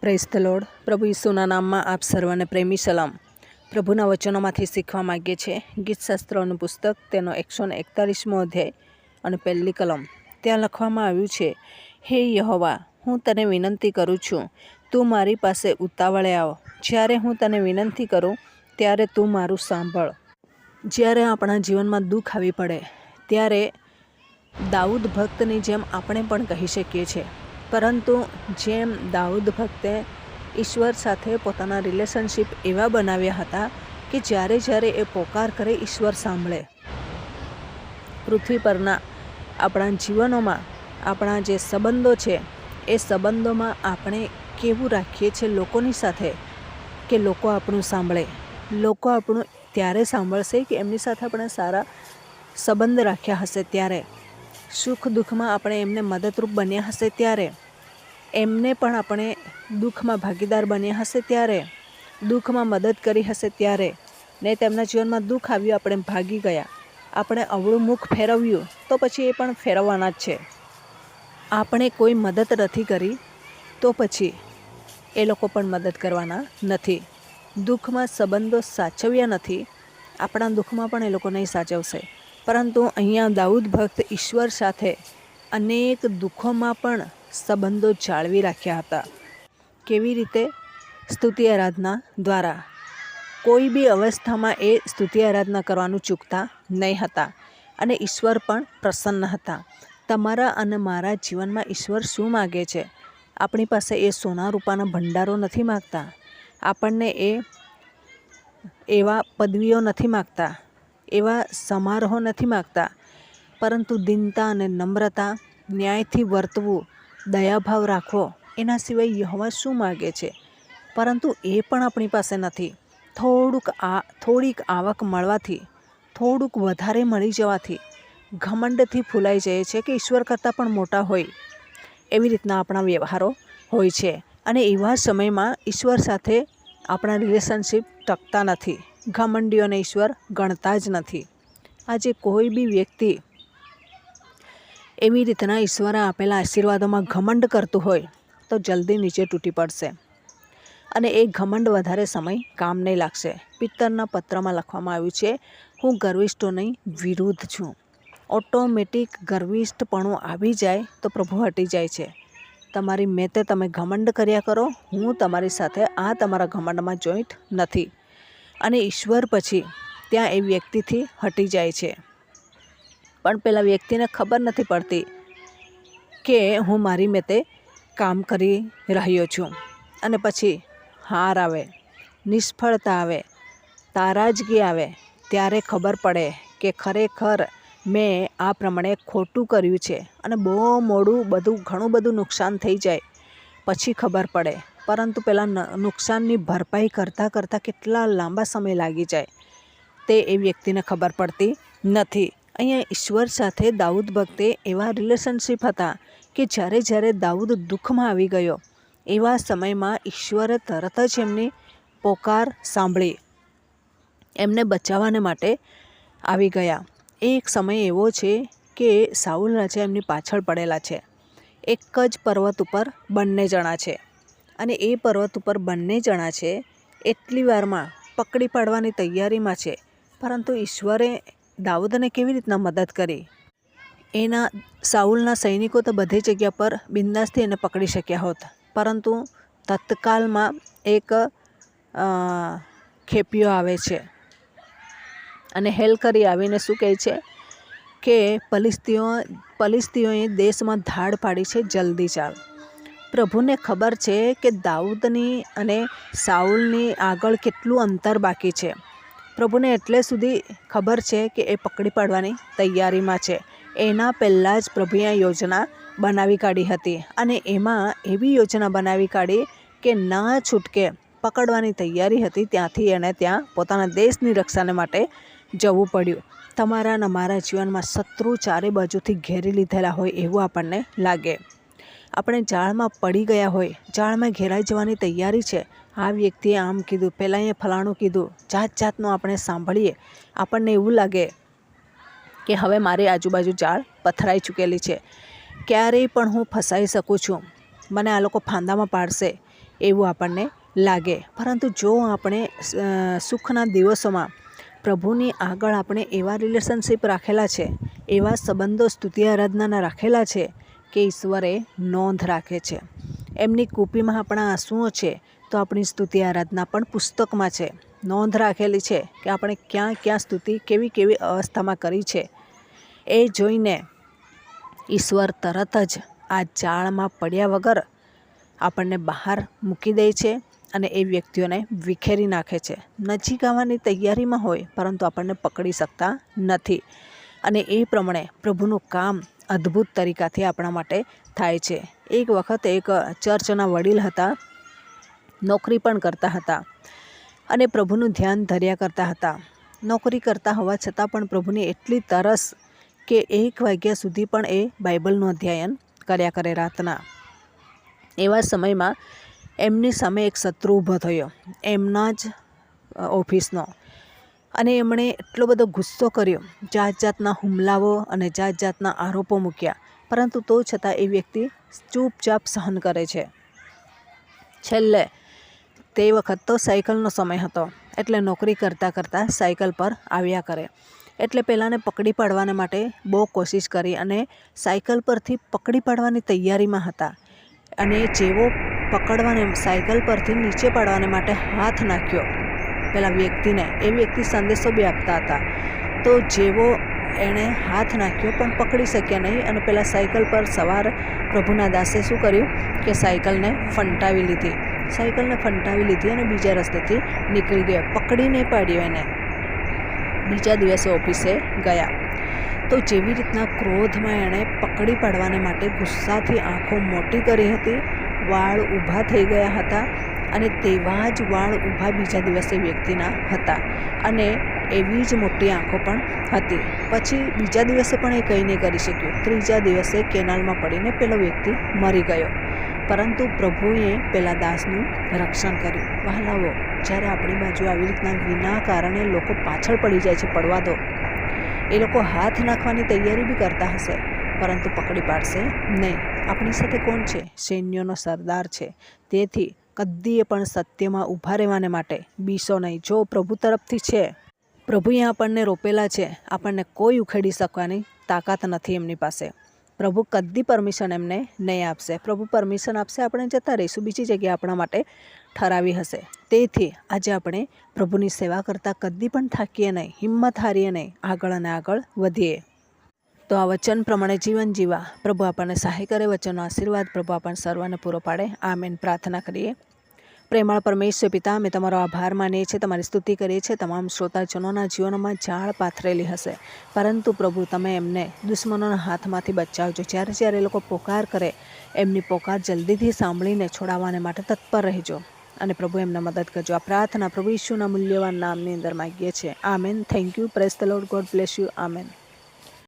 Press the પ્રભુ ઈસુના નામમાં આપ સર્વને પ્રેમી સલામ. પ્રભુના વચનોમાંથી શીખવા માગીએ છીએ. ગીતશાસ્ત્રોનું પુસ્તક, તેનો એકસો ને એકતાલીસમો અધ્યાય અને પહેલી કલમ. ત્યાં લખવામાં આવ્યું છે, હે યહોવા, હું તને વિનંતી કરું છું, તું મારી પાસે ઉતાવળે આવ. જ્યારે હું તને વિનંતી કરું, ત્યારે તું મારું સાંભળ. જ્યારે આપણા જીવનમાં દુઃખ આવી પડે, ત્યારે દાઉદ ભક્તની જેમ આપણે પણ કહી શકીએ છીએ. પરંતુ જેમ દાઉદ ભક્તે ઈશ્વર સાથે પોતાના રિલેશનશિપ એવા બનાવ્યા હતા કે જ્યારે જ્યારે એ પોકાર કરે ઈશ્વર સાંભળે. પૃથ્વી પરના આપણા જીવનોમાં આપણા જે સંબંધો છે, એ સંબંધોમાં આપણે કેવું રાખીએ છીએ લોકોની સાથે કે લોકો આપણું સાંભળે. લોકો આપણું ત્યારે સાંભળશે કે એમની સાથે આપણે સારા સંબંધ રાખ્યા હશે ત્યારે. સુખ દુઃખમાં આપણે એમને મદદરૂપ બન્યા હશે ત્યારે, એમને પણ આપણે દુઃખમાં ભાગીદાર બન્યા હશે ત્યારે, દુઃખમાં મદદ કરી હશે ત્યારે, ને તેમના જીવનમાં દુઃખ આવ્યું, આપણે ભાગી ગયા. આપણે અવળું મુખ ફેરવ્યું, તો પછી એ પણ ફેરવવાના જ છે. આપણે કોઈ મદદ નથી કરી, તો પછી એ લોકો પણ મદદ કરવાના નથી. દુઃખમાં સંબંધો સાચવ્યા નથી, આપણા દુઃખમાં પણ એ લોકો નહીં સાચવશે. પરંતુ અહીંયા દાઉદ ભક્ત ઈશ્વર સાથે અનેક દુઃખોમાં પણ સંબંધો જાળવી રાખ્યા હતા. કેવી રીતે? સ્તુતિ આરાધના દ્વારા. કોઈ બી અવસ્થામાં એ સ્તુતિ આરાધના કરવાનું ચૂકતા નહીં હતા અને ઈશ્વર પણ પ્રસન્ન હતા. તમારા અને મારા જીવનમાં ઈશ્વર શું માગે છે? આપણી પાસે એ સોના રૂપાના ભંડારો નથી માગતા. આપણને એ એવા પદવીઓ નથી માગતા. એવા સમારોહો નથી માગતા. પરંતુ દિનતા અને નમ્રતા, ન્યાયથી વર્તવું, દયાભાવ રાખવો, એના સિવાય યહવા શું માગે છે? પરંતુ એ પણ આપણી પાસે નથી. થોડુંક આ, થોડીક આવક મળવાથી, થોડુંક વધારે મળી જવાથી, ઘમંડથી ફૂલાઈ જાય છે કે ઈશ્વર કરતાં પણ મોટા હોય. એવી રીતના આપણા વ્યવહારો હોય છે અને એવા સમયમાં ઈશ્વર સાથે આપણા રિલેશનશિપ ટકતા નથી. ઘમંડીઓને ઈશ્વર ગણતા જ નથી. આજે કોઈ બી વ્યક્તિ એવી રીતના ઈશ્વરે આપેલા આશીર્વાદોમાં ઘમંડ કરતું હોય, તો જલ્દી નીચે તૂટી પડશે. અને એ ઘમંડ વધારે સમય કામ નહીં લાગશે. પિત્તરના પત્રમાં લખવામાં આવ્યું છે, હું ગર્વિષ્ઠોની વિરુદ્ધ છું. ઓટોમેટિક ગર્વિષ્ઠપણું આવી જાય તો પ્રભુ હટી જાય છે. તમારી મેતે તમે ઘમંડ કર્યા કરો, હું તમારી સાથે આ તમારા ઘમંડમાં જોઈન્ટ નથી. અને ઈશ્વર પછી ત્યાં એ વ્યક્તિથી હટી જાય છે. પણ પેલા વ્યક્તિને ખબર નથી પડતી કે હું મારી મેતે કામ કરી રહ્યો છું. અને પછી હાર આવે, નિષ્ફળતા આવે, તારાજગી આવે, ત્યારે ખબર પડે કે ખરેખર મેં આ પ્રમાણે ખોટું કર્યું છે. અને બહુ મોડું, બધું, ઘણું બધું નુકસાન થઈ જાય. પછી ખબર પડે પરંતુ પહેલાં નુકસાનની ભરપાઈ કરતાં કરતાં કેટલા લાંબા સમય લાગી જાય, તે એ વ્યક્તિને ખબર પડતી નથી. અહીંયા ઈશ્વર સાથે દાઉદ ભક્તે એવા રિલેશનશિપ હતા કે જ્યારે જ્યારે દાઉદ દુઃખમાં આવી ગયો, એવા સમયમાં ઈશ્વરે તરત જ એમની પોકાર સાંભળી. એમને બચાવવાને માટે આવી ગયા. એક સમય એવો છે કે સાઉલ રાજા એમની પાછળ પડેલા છે. એક જ પર્વત ઉપર બંને જણા છે. અને એ પર્વત ઉપર બંને જણા છે, એટલી વારમાં પકડી પાડવાની તૈયારીમાં છે. પરંતુ ઈશ્વરે દાઉદને કેવી રીતના મદદ કરી? એના, સાઉલના સૈનિકો તો બધી જગ્યા પર બિંદાસથી એને પકડી શક્યા હોત. પરંતુ તત્કાલમાં એક ખેપીઓ આવે છે અને હેલ કરી આવીને શું કહે છે કે, પલિસ્તીઓ, પલિસ્તીઓએ દેશમાં ધાડ પાડી છે, જલ્દી ચાલ. પ્રભુને ખબર છે કે દાઉદની અને સાઉલની આગળ કેટલું અંતર બાકી છે. પ્રભુને એટલે સુધી ખબર છે કે એ પકડી પાડવાની તૈયારીમાં છે. એના પહેલાં જ પ્રભુએ યોજના બનાવી કાઢી હતી અને એમાં એવી યોજના બનાવી કાઢી કે ના છૂટકે પકડવાની તૈયારી હતી ત્યાંથી એણે ત્યાં પોતાના દેશની રક્ષાને માટે જવું પડ્યું. તમારા અને મારા જીવનમાં શત્રુ ચારે બાજુથી ઘેરી લીધેલા હોય એવું આપણને લાગે. આપણે જાળમાં પડી ગયા હોય, જાળમાં ઘેરાઈ જવાની તૈયારી છે. આ વ્યક્તિએ આમ કીધું, પહેલાં એ ફલાણું કીધું. જાત જાતનું આપણે સાંભળીએ. આપણને એવું લાગે કે હવે મારી આજુબાજુ જાળ પથરાઈ ચૂકેલી છે. ક્યારેય પણ હું ફસાઈ શકું છું. મને આ લોકો ફાંદામાં પાડશે. એવું આપણને લાગે. પરંતુ જો આપણે સુખના દિવસોમાં પ્રભુની આગળ આપણે એવા રિલેશનશિપ રાખેલા છે, એવા સંબંધો સ્તુતિ આરાધનાના રાખેલા છે કે ઈશ્વરે નોંધ રાખે છે. એમની કૂપીમાં આપણા આંસુઓ છે તો આપણી સ્તુતિ આરાધના પણ પુસ્તકમાં છે. નોંધ રાખેલી છે કે આપણે ક્યાં ક્યાં સ્તુતિ કેવી કેવી અવસ્થામાં કરી છે. એ જોઈને ઈશ્વર તરત જ આ જાળમાં પડ્યા વગર આપણને બહાર મૂકી દે છે અને એ વ્યક્તિઓને વિખેરી નાખે છે. નજીક આવવાની તૈયારીમાં હોય પરંતુ આપણને પકડી શકતા નથી. અને એ પ્રમાણે પ્રભુનું કામ અદ્ભુત તરીકાથી આપણા માટે થાય છે. એક વખત એક ચર્ચના વડીલ હતા, નોકરી પણ કરતા હતા અને પ્રભુનું ધ્યાન ધર્યા કરતા હતા. નોકરી કરતા હોવા છતાં પણ પ્રભુની એટલી તરસ કે એક વાગ્યા સુધી પણ એ બાઇબલનું અધ્યયન કર્યા કરે રાતના. એવા સમયમાં એમની સામે એક શત્રુ ઊભો થયો, એમના જ ઓફિસનો. અને એમણે એટલો બધો ગુસ્સો કર્યો. જાત જાતના હુમલાઓ અને જાત જાતના આરોપો મૂક્યા. પરંતુ તો છતાં એ વ્યક્તિ ચૂપચાપ સહન કરે છે. છેલ્લે, તે વખત તો સાયકલનો સમય હતો. એટલે નોકરી કરતાં કરતાં સાયકલ પર આવ્યા કરે. એટલે પહેલાંને પકડી પાડવાને માટે બહુ કોશિશ કરી અને સાયકલ પરથી પકડી પાડવાની તૈયારીમાં હતા. અને જેવો પકડવાને, સાયકલ પરથી નીચે પાડવાને માટે હાથ નાખ્યો. પેલા વ્યક્તિને એ વ્યક્તિ સંદેશો બી આપતા હતા. તો જેવો એણે હાથ નાખ્યો પણ પકડી શક્યા નહીં અને પેલા સાયકલ પર સવાર પ્રભુના દાસે શું કર્યું કે સાયકલને ફંટાવી લીધી. સાયકલને ફંટાવી લીધી અને બીજા રસ્તેથી નીકળી ગયો. પકડી નહીં પાડ્યો એને. બીજા દિવસે ઓફિસે ગયા. તો જેવી રીતના ક્રોધમાં એણે પકડી પાડવાને માટે ગુસ્સાથી આંખો મોટી કરી હતી વાળ ઊભા થઈ ગયા હતા અને તેવા જ વાળ ઊભા બીજા દિવસે વ્યક્તિના હતા અને એવી જ મોટી આંખો પણ હતી. પછી બીજા દિવસે પણ એ કંઈ નહીં કરી શક્યો. ત્રીજા દિવસે કેનાલમાં પડીને પેલો વ્યક્તિ મરી ગયો. પરંતુ પ્રભુએ પેલા દાસનું રક્ષણ કર્યું. વહાલાઓ જ્યારે આપણી બાજુ આવી રીતના વિના કારણે લોકો પાછળ પડી જાય છે, પડવા દો. એ લોકો હાથ નાખવાની તૈયારી બી કરતા હશે. પરંતુ પકડી પાડશે? નહીં. આપણી સાથે કોણ છે? સૈન્યોનો સરદાર છે. તેથી કદીએ પણ સત્યમાં ઊભા રહેવાને માટે બીસો નહીં. જો પ્રભુ તરફથી છે. પ્રભુએ આપણને રોપેલા છે. આપણને કોઈ ઉખેડી શકવાની તાકાત નથી એમની પાસે. પ્રભુ કદી પરમિશન એમને નહીં આપશે. પ્રભુ પરમિશન આપશે, આપણે જતા રહીશું. બીજી જગ્યાએ આપણા માટે ઠરાવી હશે. તેથી આજે આપણે પ્રભુની સેવા કરતાં કદી પણ થાકીએ નહીં. હિંમત હારીએ નહીં. આગળ અને આગળ વધીએ. તો આ વચન પ્રમાણે જીવન જીવા. પ્રભુ આપણને સહાય કરે, વચનનો આશીર્વાદ પ્રભુ આપણને સર્વને પૂરો પાડે. આમેન. પ્રાર્થના કરીએ. પ્રેમાળ પરમેશ્વર પિતા, અમે તમારો આભાર માનીએ છીએ, તમારી સ્તુતિ કરીએ છીએ. તમામ શ્રોતાજનોના જીવનમાં ઝાડ પાથરેલી હશે. પરંતુ પ્રભુ, તમે એમને દુશ્મનોના હાથમાંથી બચાવજો. જ્યારે જ્યારે એ લોકો પોકાર કરે, એમની પોકાર જલ્દીથી સાંભળીને છોડાવવાને માટે તત્પર રહેજો. અને પ્રભુ, એમને મદદ કરજો. આ પ્રાર્થના પ્રભુ ઈશ્વના મૂલ્યવાન નામની અંદર માગીએ છીએ. Amen. Thank you. Praise the lord. God bless you. Amen.